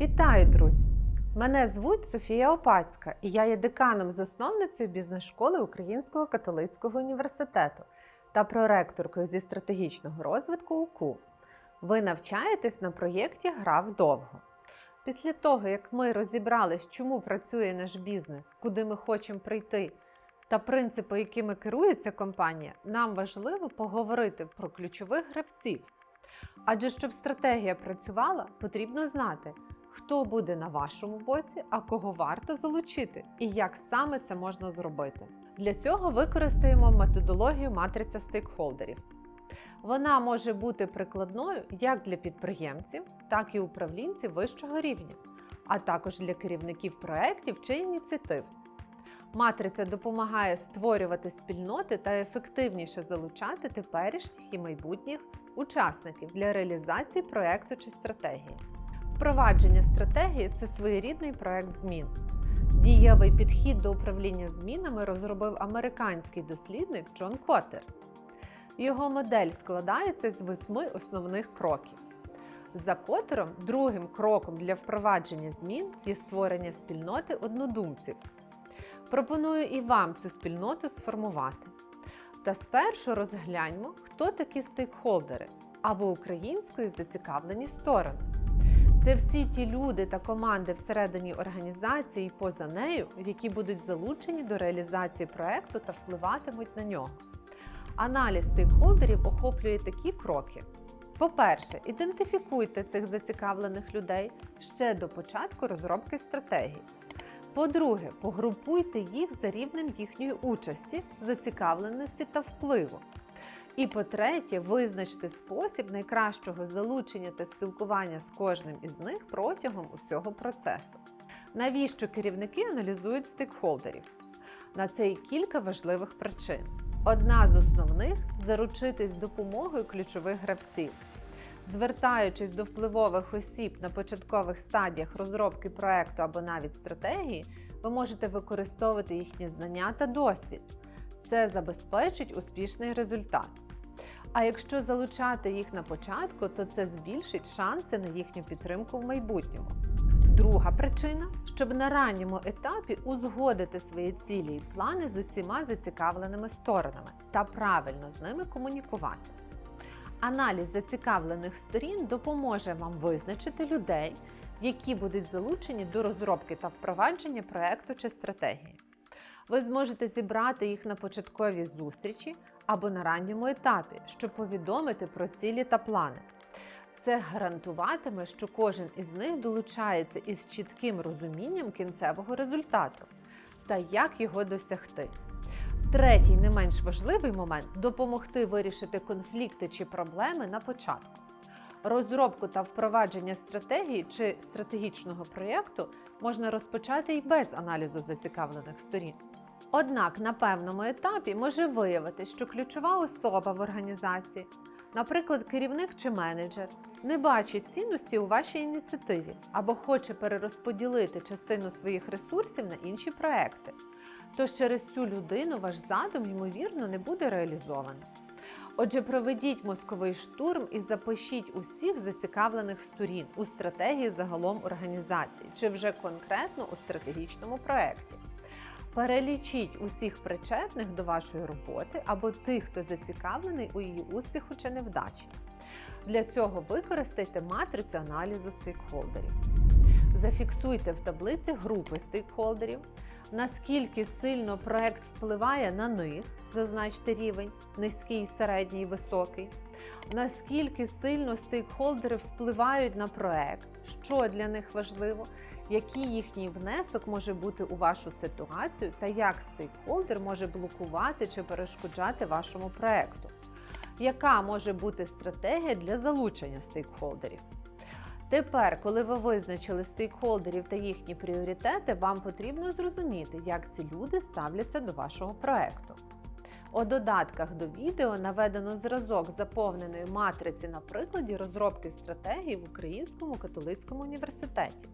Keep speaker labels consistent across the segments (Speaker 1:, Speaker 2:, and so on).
Speaker 1: Вітаю, друзі! Мене звуть Софія Опацька, і я є деканом-засновницею бізнес-школи Українського католицького університету та проректоркою зі стратегічного розвитку УКУ. Ви навчаєтесь на проєкті Гра вдовго. Після того, як ми розібрались, чому працює наш бізнес, куди ми хочемо прийти, та принципи, якими керується компанія, нам важливо поговорити про ключових гравців. Адже щоб стратегія працювала, потрібно знати, хто буде на вашому боці, а кого варто залучити, і як саме це можна зробити. Для цього використаємо методологію матриця стейкхолдерів. Вона може бути прикладною як для підприємців, так і управлінців вищого рівня, а також для керівників проєктів чи ініціатив. Матриця допомагає створювати спільноти та ефективніше залучати теперішніх і майбутніх учасників для реалізації проєкту чи стратегії. Впровадження стратегії це своєрідний проєкт змін. Дієвий підхід до управління змінами розробив американський дослідник Джон Коттер. Його модель складається з восьми основних кроків. За Коттером, другим кроком для впровадження змін є створення спільноти однодумців. Пропоную і вам цю спільноту сформувати. Та спершу розгляньмо, хто такі стейкхолдери або українською зацікавлені сторони. Це всі ті люди та команди всередині організації і поза нею, які будуть залучені до реалізації проекту та впливатимуть на нього. Аналіз стейкхолдерів охоплює такі кроки. По-перше, ідентифікуйте цих зацікавлених людей ще до початку розробки стратегії. По-друге, погрупуйте їх за рівнем їхньої участі, зацікавленості та впливу. І по-третє, визначте спосіб найкращого залучення та спілкування з кожним із них протягом усього процесу. Навіщо керівники аналізують стейкхолдерів? На це є кілька важливих причин. Одна з основних заручитись допомогою ключових гравців. Звертаючись до впливових осіб на початкових стадіях розробки проекту або навіть стратегії, ви можете використовувати їхні знання та досвід. Це забезпечить успішний результат. А якщо залучати їх на початку, то це збільшить шанси на їхню підтримку в майбутньому. Друга причина, щоб на ранньому етапі узгодити свої цілі і плани з усіма зацікавленими сторонами та правильно з ними комунікувати. Аналіз зацікавлених сторін допоможе вам визначити людей, які будуть залучені до розробки та впровадження проекту чи стратегії. Ви зможете зібрати їх на початковій зустрічі або на ранньому етапі, щоб повідомити про цілі та плани. Це гарантуватиме, що кожен із них долучається із чітким розумінням кінцевого результату та як його досягти. Третій, не менш важливий момент допомогти вирішити конфлікти чи проблеми на початку. Розробку та впровадження стратегії чи стратегічного проєкту можна розпочати і без аналізу зацікавлених сторін. Однак на певному етапі може виявитися, що ключова особа в організації, наприклад, керівник чи менеджер, не бачить цінності у вашій ініціативі або хоче перерозподілити частину своїх ресурсів на інші проекти. Тож через цю людину ваш задум, ймовірно, не буде реалізований. Отже, проведіть мозковий штурм і запишіть усіх зацікавлених сторін у стратегії загалом організації чи вже конкретно у стратегічному проєкті. Перелічіть усіх причетних до вашої роботи або тих, хто зацікавлений у її успіху чи невдачі. Для цього використайте матрицю аналізу стейкхолдерів. Зафіксуйте в таблиці групи стейкхолдерів, наскільки сильно проект впливає на них, зазначте рівень низький, середній, високий, наскільки сильно стейкхолдери впливають на проект, що для них важливо, який їхній внесок може бути у вашу ситуацію та як стейкхолдер може блокувати чи перешкоджати вашому проекту. Яка може бути стратегія для залучення стейкхолдерів? Тепер, коли ви визначили стейкхолдерів та їхні пріоритети, вам потрібно зрозуміти, як ці люди ставляться до вашого проекту. У додатках до відео наведено зразок заповненої матриці на прикладі розробки стратегії в Українському католицькому університеті.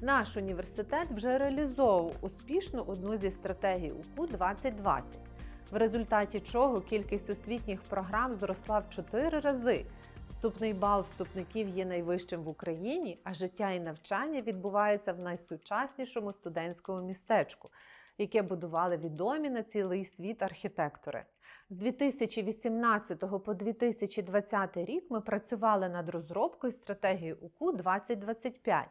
Speaker 1: Наш університет вже реалізовував успішно одну зі стратегій УКУ 2020, в результаті чого кількість освітніх програм зросла в 4 рази Вступний бал вступників є найвищим в Україні, а життя і навчання відбувається в найсучаснішому студентському містечку, яке будували відомі на цілий світ архітектори. З 2018 по 2020 рік ми працювали над розробкою стратегії УКУ 2025.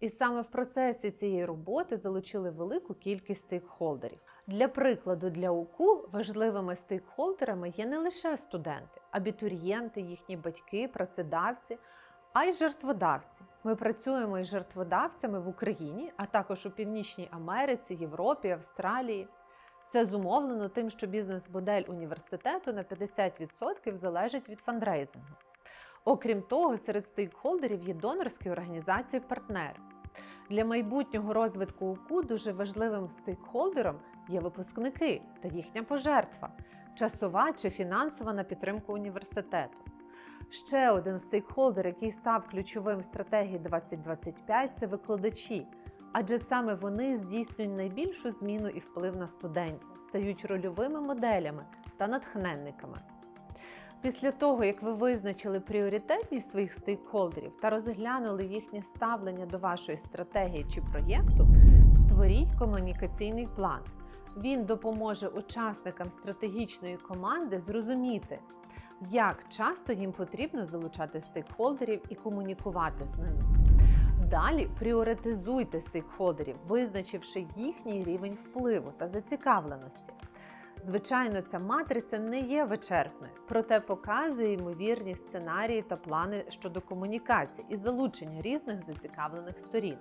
Speaker 1: І саме в процесі цієї роботи залучили велику кількість стейкхолдерів. Для прикладу, для УКУ важливими стейкхолдерами є не лише студенти, абітурієнти, їхні батьки, працедавці, а й жертводавці. Ми працюємо із жертводавцями в Україні, а також у Північній Америці, Європі, Австралії. Це зумовлено тим, що бізнес-модель університету на 50% залежить від фандрейзингу. Окрім того, серед стейкхолдерів є донорські організації-партнери. Для майбутнього розвитку УКУ дуже важливим стейкхолдером є випускники та їхня пожертва, часова чи фінансова на підтримку університету. Ще один стейкхолдер, який став ключовим в стратегії 2025, це викладачі, адже саме вони здійснюють найбільшу зміну і вплив на студентів, стають рольовими моделями та натхненниками. Після того, як ви визначили пріоритетність своїх стейкхолдерів та розглянули їхнє ставлення до вашої стратегії чи проєкту, створіть комунікаційний план. Він допоможе учасникам стратегічної команди зрозуміти, як часто їм потрібно залучати стейкхолдерів і комунікувати з ними. Далі пріоритизуйте стейкхолдерів, визначивши їхній рівень впливу та зацікавленості. Звичайно, ця матриця не є вичерпною, проте показує ймовірні сценарії та плани щодо комунікації і залучення різних зацікавлених сторін.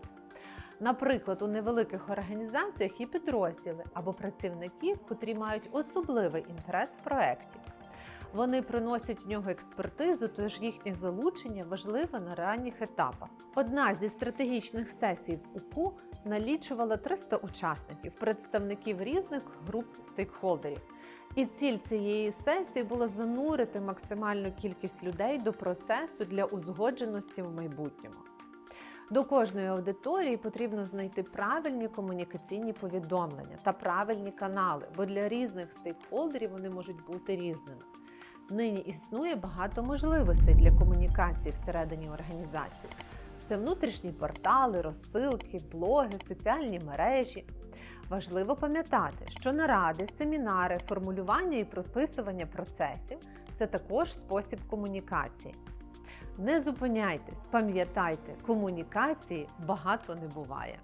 Speaker 1: Наприклад, у невеликих організаціях є підрозділи або працівники, котрі мають особливий інтерес в проєкті. Вони приносять в нього експертизу, тож їхнє залучення важливе на ранніх етапах. Одна зі стратегічних сесій в УКУ налічувала 300 учасників, представників різних груп стейкхолдерів. І ціль цієї сесії була занурити максимальну кількість людей до процесу для узгодженості в майбутньому. До кожної аудиторії потрібно знайти правильні комунікаційні повідомлення та правильні канали, бо для різних стейкхолдерів вони можуть бути різними. Нині існує багато можливостей для комунікації всередині організації. Це внутрішні портали, розсилки, блоги, соціальні мережі. Важливо пам'ятати, що наради, семінари, формулювання і прописування процесів це також спосіб комунікації. Не зупиняйтесь, пам'ятайте, комунікації багато не буває.